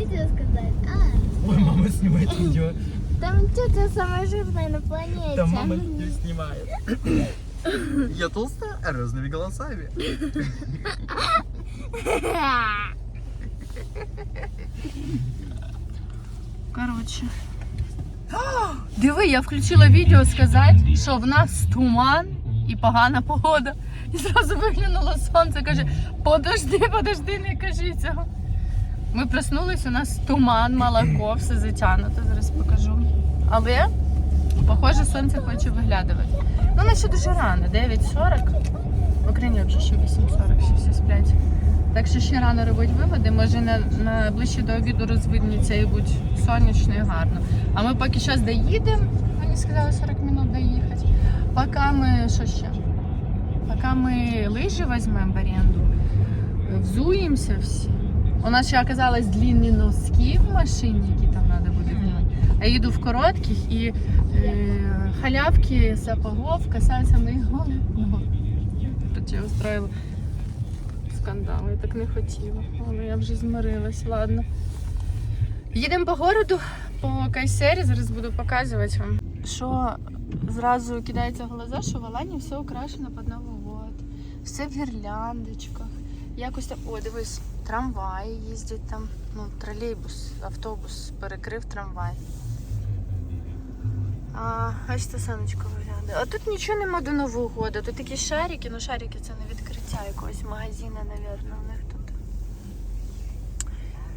видео сказать? А, Ой, мама снимает видео. там тетя самая жирная на планете. Там мама видео снимает. Я толстая, разными голосами. Коротше. Диви, я включила відео сказати, що в нас туман і погана погода. І зразу виглянуло сонце, каже, подожди, подожди, не кажи цього. Ми проснулись, у нас туман, молоко, все затягнуто, зараз покажу. Але, похоже, сонце хоче виглядувати. Ну, на ще дуже рано, 9.40. В Україні взагалі ще 8.40, ще всі сплять. Так що ще рано робити виводи, може на, на ближче до обіду розвидніться і будь сонячно і гарно. А ми поки зараз доїдемо, мені сказали 40 минут доїхати. Поки ми що ще? Поки ми лижі візьмемо в оренду, взуємося всі. У нас ще оказалось длинні носки в машині, які там треба буде вдягати. А я їду в коротких і е, халявки сапогов касаються моїх. Тут я устроїла скандал, я так не хотіла. Але я вже змирилась, ладно. Їдемо по городу, по Кайсері, зараз буду показувати вам. Що зразу кидається в глаза, що в Алані все украшено під Новий год. Все в гірляндочках. Якось там, о, дивись, трамваї їздять там. Ну, тролейбус, автобус перекрив трамвай. А, ось це сонечко виглядає. А тут нічого нема до Нового года. Тут такі шарики, ну шарики це не відкриття якогось магазину, напевно, у них тут.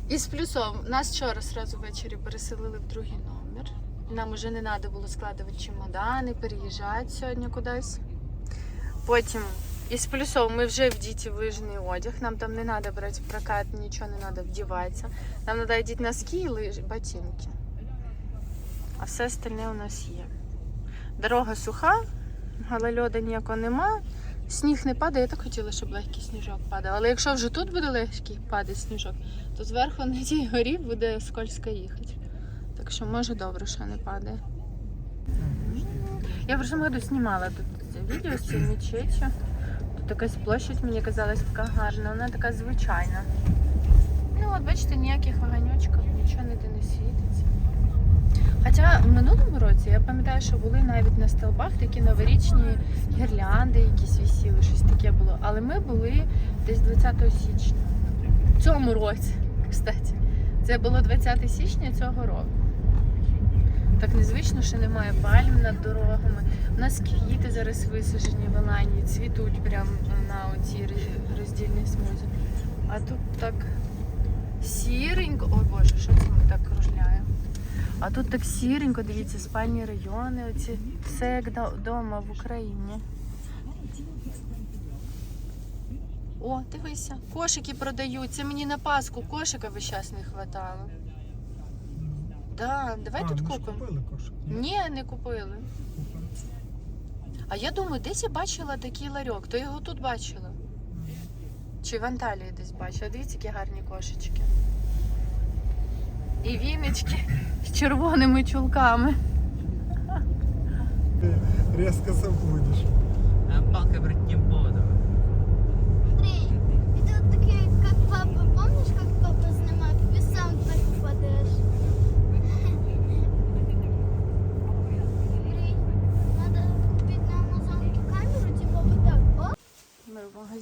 Із плюсом, нас вчора сразу ввечері переселили в другий номер. Нам уже не треба було складувати чемодани, переїжджати сьогодні кудись. Потім із плюсом ми вже в лижний одяг. Нам там не брати в прокат, нічого не треба вдіватися. Нам треба одіти носки і лижі, ботинки. А все остальне у нас є. Дорога суха, галальода ніякого нема. Сніг не падає, я так хотіла, щоб легкий сніжок падав. Але якщо вже тут буде легкий падати сніжок, то зверху на тій горі буде скользко їхати. Так що може добре, що не падає. Я в прошлому году знімала тут цією мечетю. Тут якась площадь мені казалась така гарна, вона така звичайна. Ну от бачите, ніяких ваганьочків, нічого ніде не світиться. Хоча в минулому році я пам'ятаю, що були навіть на столбах такі новорічні гірлянди, якісь висіли, щось таке було. Але ми були десь 20 січня. В цьому році, кстати. Це було 20 січня цього року. Так незвично, що немає пальм над дорогами. У нас квіти зараз висаджені в Елані, цвітуть прямо на оцій роздільній смузі. А тут так сіренько. Ой Боже, що це ми так кружляємо? А тут так сіренько, дивіться, спальні райони, оці все як вдома в Україні. О, дивися, кошики продають. Це мені на Пасху кошика весь час не хватало. Да, давай тут купимо. Ні, не купили. А я думаю, десь я бачила такий ларьок, то його тут бачила. Чи в Анталії десь бачила. Дивіться, які гарні кошечки. І віночки з червоними чулками. Ты резко забудешь. А палкой брать не буду.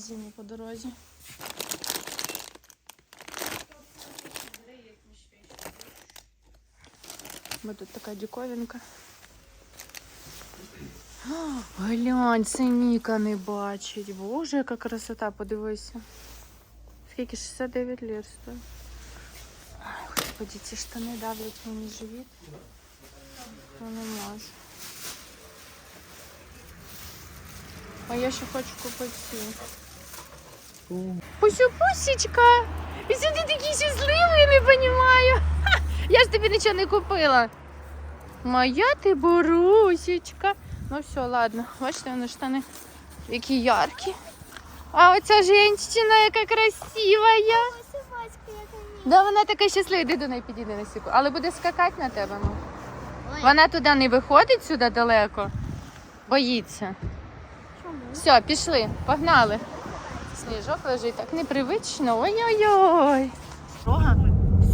магазині по дорозі. Бо тут така диковинка. А, Глянь, це Ніка не бачить. Боже, яка красота, подивися. Скільки 69 лір стоїть. Ай, господи, ці штани давлять мені живіт. Я не можу. А я ще хочу купити Ці. Пусю пусічка. І сюди такий щасливий, не розумію. Я ж тобі нічого не купила. Моя ти борусечка. Ну все, ладно. Бачите, вони штани які яркі. А оця жінчина, яка красива. Да, вона така щаслива, йди до неї підійди на сіку. Але буде скакати на тебе. Ну. Вона туди не виходить сюди далеко. Боїться. чому? Все, пішли, погнали. Сніжок лежить так непривично. Ой-ой-ой. Дорога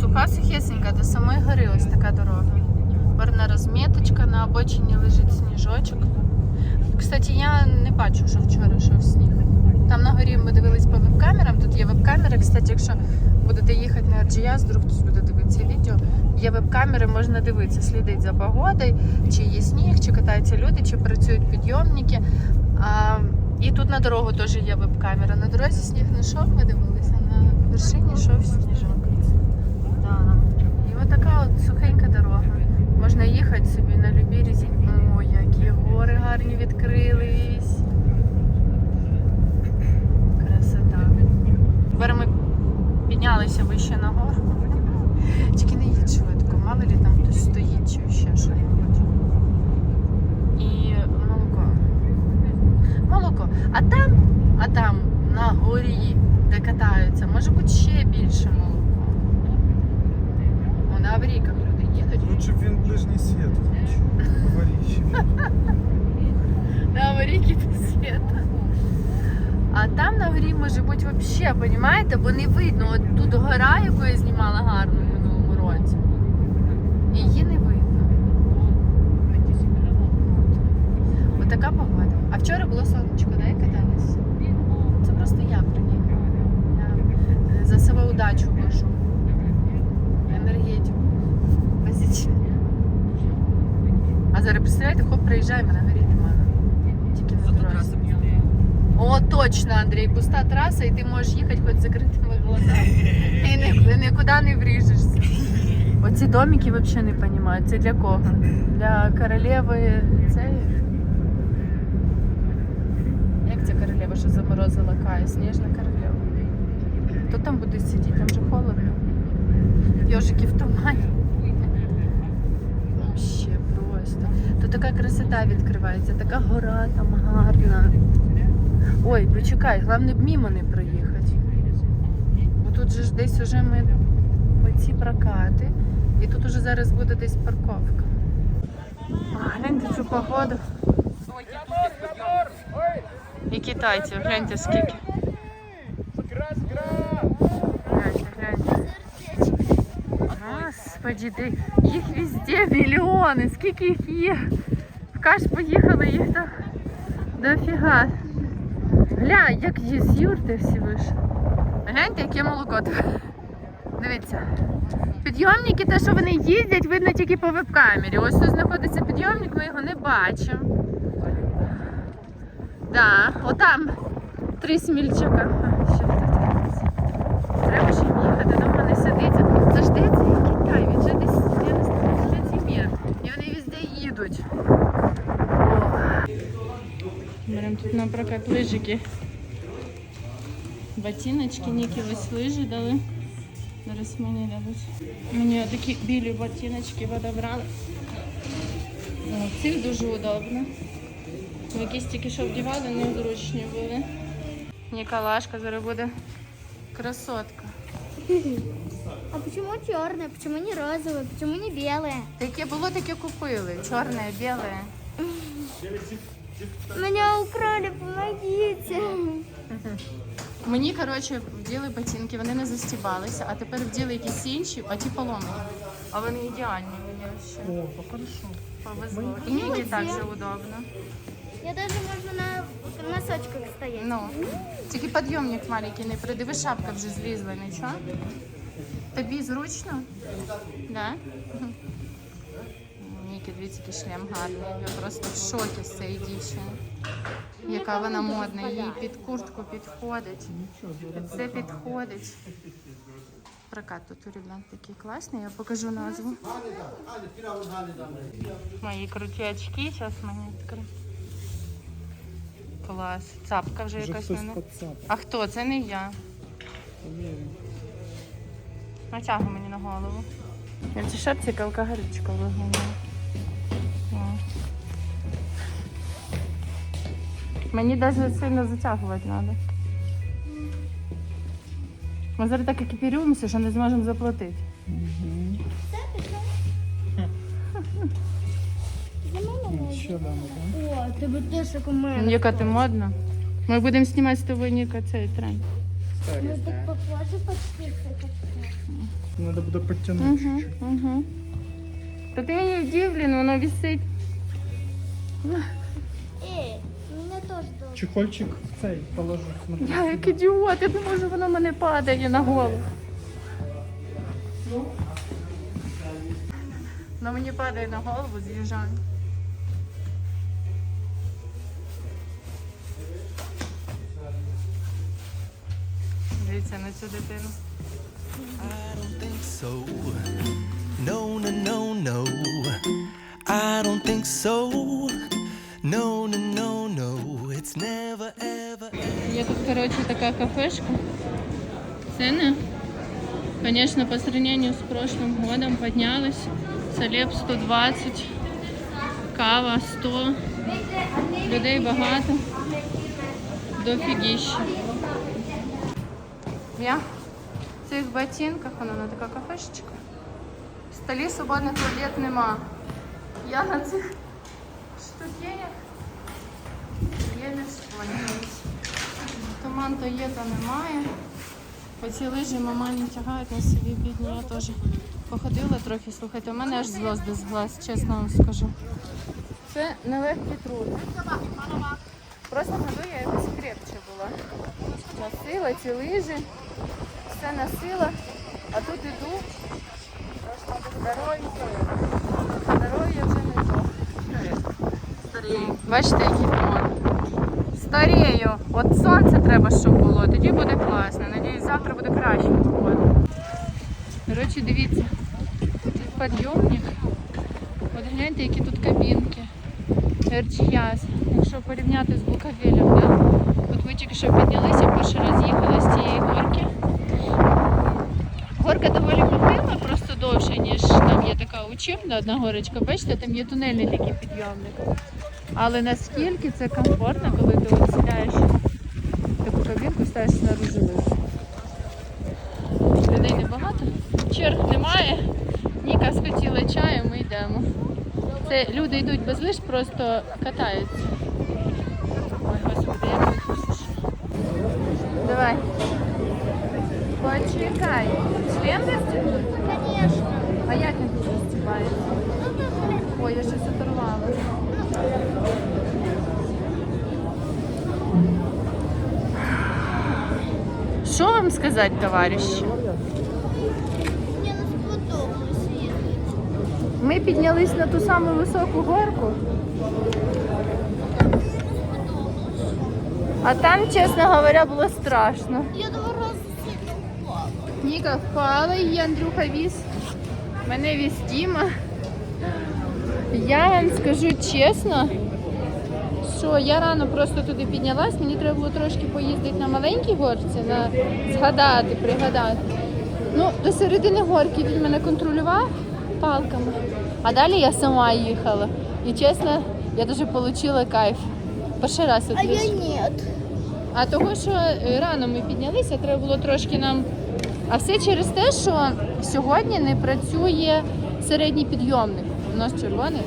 суха. Пасухесенька до самої гори ось така дорога. Гарна розміточка, на обочині лежить сніжочок. Кстати, я не бачу, що вчора йшов сніг. Там на горі ми дивились по веб-камерам. Тут є веб-камери. Кстати, якщо будете їхати на RGS, вдруг хтось буде дивитися відео. Є веб-камери, можна дивитися, слідить за погодою, чи є сніг, чи катаються люди, чи працюють підйомники. А, і тут на дорогу теж є веб-камера. На дорозі сніг не йшов, ми дивилися, на вершині йшов сніжок. Да. І от така от сухенька дорога. Можна їхати собі на любі різні. Ой, які гори гарні відкрились. Красота. Тепер ми піднялися вище на гору. Тільки не їдь швидко, мало ли там хтось стоїть чи ще щось. І молоко. Молоко. А там, а там на горі, де катаються, може бути ще більше молоко. О, на аврійках люди їдуть. Лучше б він ближній світ включив. Говоріще. На аварійки до. А там на горі може бути взагалі, розумієте, бо не видно. От тут гора, яку я знімала гарно в минулому році. Її не видно. От. Така погода. А вчора було сонечко, да, і каталися? Це просто я. Я е, за себе удачу вожу. Енергетику. А зараз представляєте, хоп, приїжджаємо на горі немає. Тільки на Зато трасі. траса пустая. О, точно, Андрій, пуста траса, і ти можеш їхати хоч закритими глазами. І ні- нікуди не вріжешся. Оці домики взагалі не розумію. Це для кого? Для королеви цієї? Як ця королева, що заморозила Кая? Сніжна королева. Хто там буде сидіти? Там же холодно. Йожики в тумані. Вообще просто. Тут така красота відкривається, така гора там гарна. Ой, почекай, головне б мімо не проїхати. Бо тут же ж десь уже ми оці прокати. І тут уже зараз буде десь парковка. Гляньте цю погоду. І китайців, гляньте скільки. Гляньте, гляньте. Господи, де їх везде мільйони, скільки їх є. В Каш поїхали, їх там дофіга. Гля, як є юрти всі вийшли. Гляньте, яке молоко. Дивіться. Підйомники, те, що вони їздять, видно тільки по веб-камері. Ось тут знаходиться підйомник, ми його не бачимо. Да, отам три смільчака. А, що тут? Треба їм їхати, дома не сидиться. Це ж де Китай, він же десь, я не. І вони везде їдуть. Тут на прокат лижики. Ботиночки, Нікі ось лижі дали. Зараз мені дадуть. Мені такі білі ботиночки подобрали. Цих дуже удобно. Якісь тільки що вдівали, незручні були. Ніколашка зараз буде красотка. А почему черное? Почему не розовое? Почему не белое? Таке було, таке купили. Чорне, біле. Меня украли, помогите. Мені, коротше, вділи ботинки, вони не застібалися, а тепер вділи якісь інші, а ті поломані. А вони ідеальні мені ще. О, то хорошо. Повезло. І Нікі так же удобно. Я даже можно на носочках стоять. Ну, тільки підйомник маленький не придиви, шапка вже злізла, нічого. Тобі зручно? Да? Нікі, дивіться, який шлем гарний. Я просто в шокі з цієї дівчини. Яка вона модна, їй під куртку підходить. Під це підходить. Прокат тут у ребят такий класний, я покажу назву. Мої круті очки, зараз мені відкрию. Клас. Цапка вже Вже якась мене. А хто? Це не я. Натягуй мені на голову. Я в цій шапці алкоголічка виглядає. Мені навіть сильно затягувати треба. Ми зараз так екіпірюємося, що не зможемо заплатити. Ще дам, так? О, тебе теж як у мене. Ніка, ти модна? Ми будемо знімати з тобою Ніка цей тренд. Ми так похожі почти. Надо буде підтягнути Угу, чуть-чуть. угу. Та ти не вдивлен, воно висить. Чехольчик в цей положу. смотри. Я як ідіот, я думаю, що воно мене падає на голову. Воно мені падає на голову, з'їжджаю. Дивіться на цю дитину. I don't think so. No, no, no, no. I don't think so. No, no, no, no. It's never, ever, Є тут, коротше, така кафешка. Ціни, звісно, по сравнению з прошлым годом піднялись. Салеп 120, кава 100, людей багато, дофігіще. Я в цих ботинках, вона на така кафешечка. В столі свободних туалет нема. Я на цих штукенях склонилась. Туман то є, то немає. Оці лижі мама не тягають на собі бідні. Я теж походила трохи. Слухайте, у мене аж зв'язки з глаз, чесно вам скажу. Це нелегкий труд. Просто году я якось крепче була. Носила ці лижі, все носила, а тут іду. Здоров'я. Здоров'я вже не то. Бачите, який туман. Старію. От сонце треба, щоб було. Тоді буде класно. Надіюсь, завтра буде краще погода. Коротше, дивіться. Тут підйомник. От гляньте, які тут кабінки. Ерчияс. Якщо порівняти з Буковелем, да? От ми тільки що піднялися, перший раз їхали з цієї горки. Горка доволі похила, просто довше, ніж там є така учебна одна горочка. Бачите, там є тунельний такий підйомник. Але наскільки це комфортно, коли ти от сідаєш в таку кабінку, ставиш снаружи лижу. Людей небагато, черг немає. Ніка схотіла чаю, ми йдемо. Це люди йдуть без лиж, просто катаються. Ой, господи, як. Давай. Почекай. Член застібнути? Конечно. А як він тут блин, Ой, я щось оторвала. Що вам сказати, товариші? Ми піднялись на ту саму високу горку, а там, чесно говоря, було страшно. Я два рази сильно впала. Ніка впала, її Андрюха віз. Мене віз Діма. Я вам скажу чесно, що я рано просто туди піднялась, мені треба було трошки поїздити на маленькій горці, на згадати, пригадати. Ну, до середини горки він мене контролював палками, а далі я сама їхала. І чесно, я дуже отримала кайф. Перший раз от А я нет. А того, що е, рано ми піднялися, треба було трошки нам. А все через те, що сьогодні не працює середній підйомник. У нас червоний.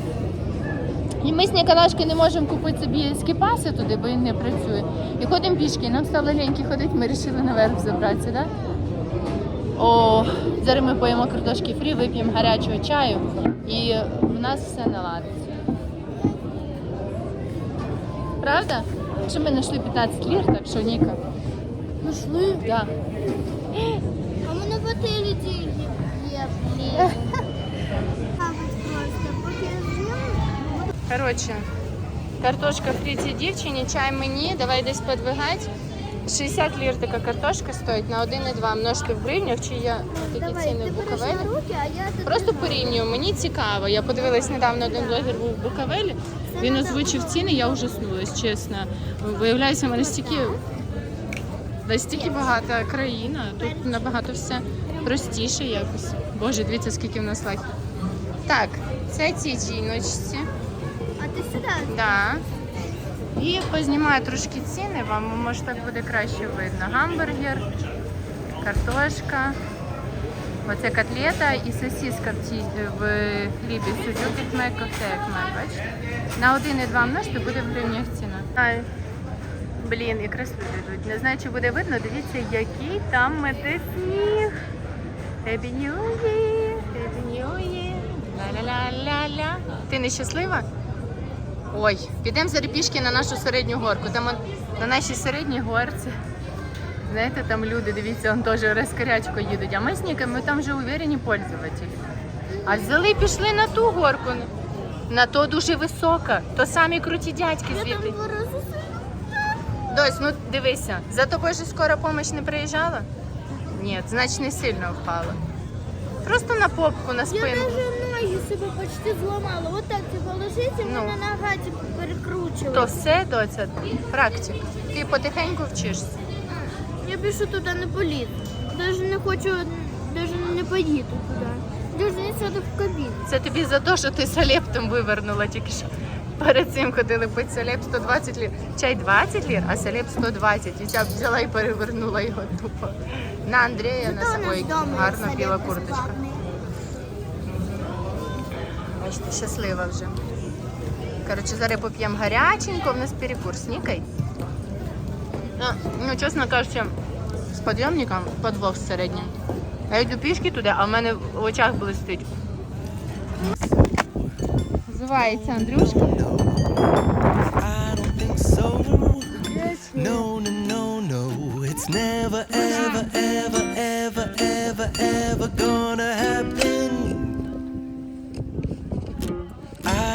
І ми з Ніколашки не можемо купити собі скіпаси туди, бо він не працює. І ходимо пішки. Нам стало ліньки ходити, ми вирішили наверх забратися, так? О, зараз ми поїмо картошки фрі, вип'ємо гарячого чаю і в нас все наладиться. Правда? Що ми знайшли 15 лір, так що Ніка. Нашли? Да. А мене в отелі деньги є, блін. Хавать просто. Поки я з'їм, Коротше, картошка фрі цій дівчині, чай мені, давай десь подвигати. 60 лір така картошка стоїть на 1,2 множити в гривнях, чи є такі давай, ціни ти в береш Буковелі. руки, а я тут Просто порівнюю, мені цікаво. Я подивилась недавно, один блогер був в Буковелі. Він озвучив ціни, я ужаснулась, чесно. Виявляється, в мене стільки, настільки багата країна, тут набагато все простіше якось. Боже, дивіться, скільки в нас лайків. Так, це цій жіночці. Ти сюди? Да. І познімаю трошки ціни вам, може так буде краще видно. Гамбургер, картошка, оце котлета і сосиска в, хлібі сюди кекмек, кекмек, бачите? На 1,2 множити буде в гривнях ціна. Блін, якраз люди йдуть. Не знаю, чи буде видно, дивіться, який там мете сніг. Happy New Year, Happy New Year, ла-ла-ла-ла-ла. Ти не щаслива? Ой, підемо зараз пішки на нашу середню горку. Там он, на нашій середній горці. Знаєте, там люди, дивіться, он теж розкарячко їдуть. А ми з Ніком, ми там вже уверені пользователі. А взяли і пішли на ту горку. На то дуже висока. То самі круті дядьки звідти. Дось, ну дивися, за тобою ж скоро помощь не приїжджала? Ні, значить не сильно впала. Просто на попку, на Я спину. Ноги себе почти зламала. Вот так ти положити, і Ну. мене нога типу, перекручує. То все, доця, практика. Ти потихеньку вчишся. Я більше туди не полізу. Даже не хочу, даже не поїду туди. Даже не сяду в кабіну. Це тобі за те, що ти салептом вивернула тільки що. Перед цим ходили пити салеп 120 лір. Чай 20 лір, а салеп 120. І ця взяла і перевернула його тупо. На Андрія на собою гарно біла курточка. Бачите, щаслива вже. Коротше, зараз поп'ємо гаряченько, в нас перекур. Снікай. Ну, ну, чесно кажучи, з підйомником подвох середнім. Я йду пішки туди, а в мене в очах блистить. Називається Андрюшка. Never, ever, ever, ever, ever, ever gonna happen.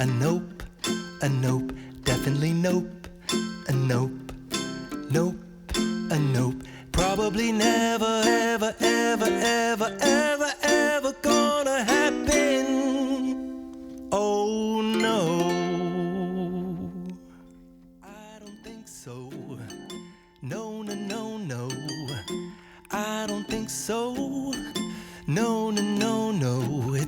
a nope, a nope, definitely nope, a nope, nope, a nope. Probably never, ever, ever, ever, ever, ever gonna happen. Oh no. I don't think so. No, no, no, no. I don't think so.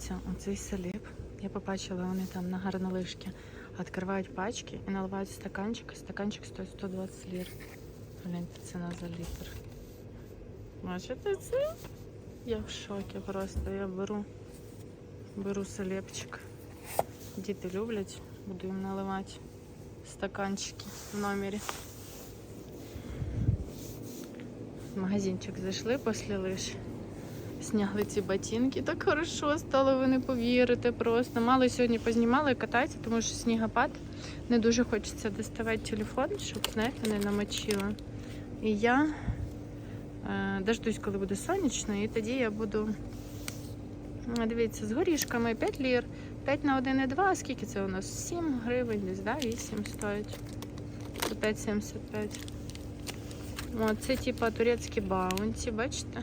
Дивіться, оцей саліп. Я побачила, вони там на гарнолижки відкривають пачки і наливають стаканчик. Стаканчик стоїть 120 лір. Гляньте, ціна за літр. Бачите це? Я в шокі просто. Я беру, беру салепчик. Діти люблять, буду їм наливати стаканчики в номері. В магазинчик зайшли після лиш. Сняли ці ботинки. Так хорошо стало, ви не повірите просто. Мало сьогодні познімали кататися, тому що снігопад. Не дуже хочеться доставати телефон, щоб, знаєте, не намочила. І я е, дождусь, коли буде сонячно, і тоді я буду. М, Дивіться, з горішками 5 лір. 5 на 1,2, скільки це у нас? 7 гривень десь, да? 8 стоїть. Це 5,75. О, це типа турецькі баунті, бачите?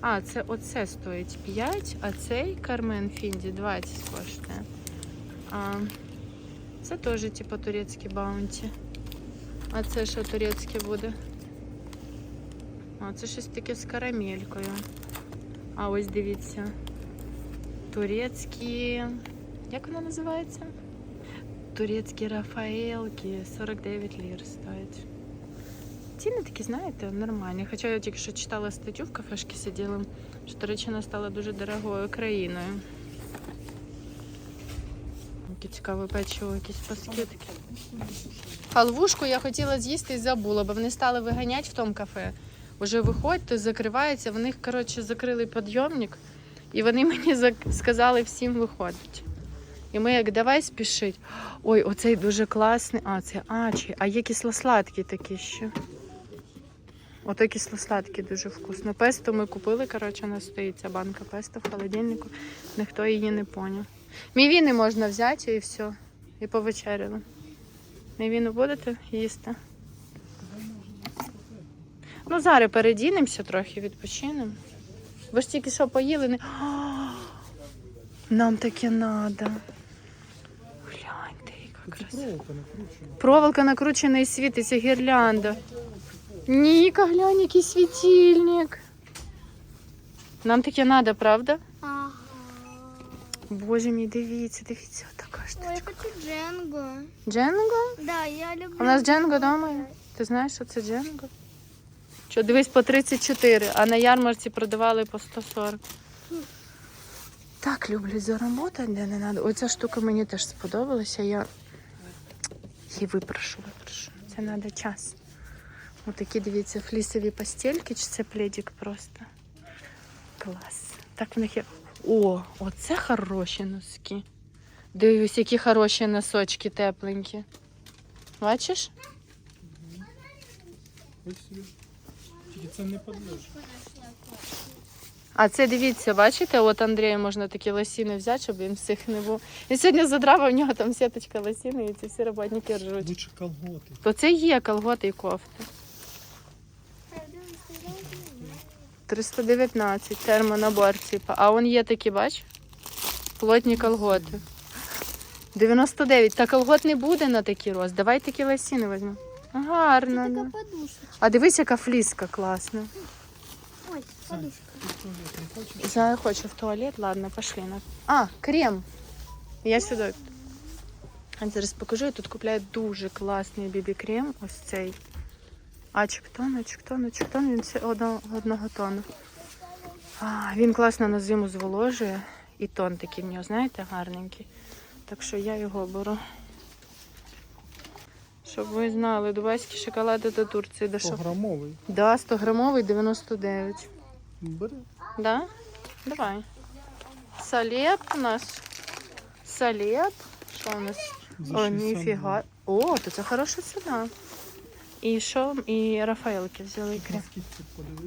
А, це оце стоїть 5, а цей Кармен Фінді 20 коштує. А, це теж типу турецькі баунті. А це що турецьке буде? А, це щось таке з карамелькою. А ось дивіться. Турецькі. Як воно називається? Турецькі Рафаелки 49 лір стоять. Ціни такі, знаєте, нормальні. Хоча я тільки що читала статтю в кафешці сиділа, що Туреччина стала дуже дорогою країною. Яке цікаве печиво, якісь паскетки. Халвушку я хотіла з'їсти і забула, бо вони стали виганяти в тому кафе. Уже виходьте, закривається. В них, коротше, закрили підйомник, і вони мені сказали всім виходить. І ми як давай спішить. Ой, оцей дуже класний. А, це ачі. А є кисло-сладкі такі ще. Ото кисло-сладкі дуже вкусно. Песто ми купили, коротше, у нас стоїть ця банка песто в холодильнику. Ніхто її не поняв. Мівіни можна взяти і все. І повечеряли. Мівіну будете їсти? Ну, зараз передінемося трохи, відпочинемо. Ви ж тільки що поїли. Не... Нам таке надо. Гляньте, яка краса. Проволока накручена і світиться гірлянда. Ніка, глянь, який світильник. Нам таке надо, правда? Ага. Боже мій, дивіться, дивіться, така Ой, я хочу Дженго. Дженго? Да, я люблю. У нас Дженго вдома є. Ти знаєш, що це Дженго? Що, дивись, по 34, а на ярмарці продавали по 140. Так люблю заработати, де не треба. Оця штука мені теж сподобалася. Я її випрошу, випрошу. Це треба час. Отакі, дивіться, флісові постельки, чи це пледик просто. Клас. Так в них є. О, оце хороші носки. Дивись, які хороші носочки тепленькі. Бачиш? Тільки це не подлежить. А це дивіться, бачите, от Андрію можна такі лосіни взяти, щоб він всіх не був. Він сьогодні задрав, а в нього там сіточка лосіни, і ці всі роботники ржуть. Лучше колготи. То це є колготи і кофти. 319 термонабор, типу. А он є такі, бач? Плотні колготи. 99. Та колгот не буде на такий рост. Давай такі лосіни візьмемо. Гарно. Така ну. А дивись, яка фліска класна. Ой, подушка. Я хочу в туалет, ладно, пошли. На... А, крем. Я сюди. А зараз покажу, я тут купляю дуже класний бібі-крем. Ось цей. А, чектон, чектон, чектон, він це одного, одного тону. А, він класно на зиму зволожує. І тон такий в нього, знаєте, гарненький. Так що я його беру. Щоб ви знали, дубайські шоколади до Турції дешев. Пограмовий. Да, 100 грамовий 99. Бери. Да? Давай. Салеп у нас. Салеп. Що у нас? За О, ніфіга. О, то це хороша ціна. І що? І Рафаелки взяли подивись.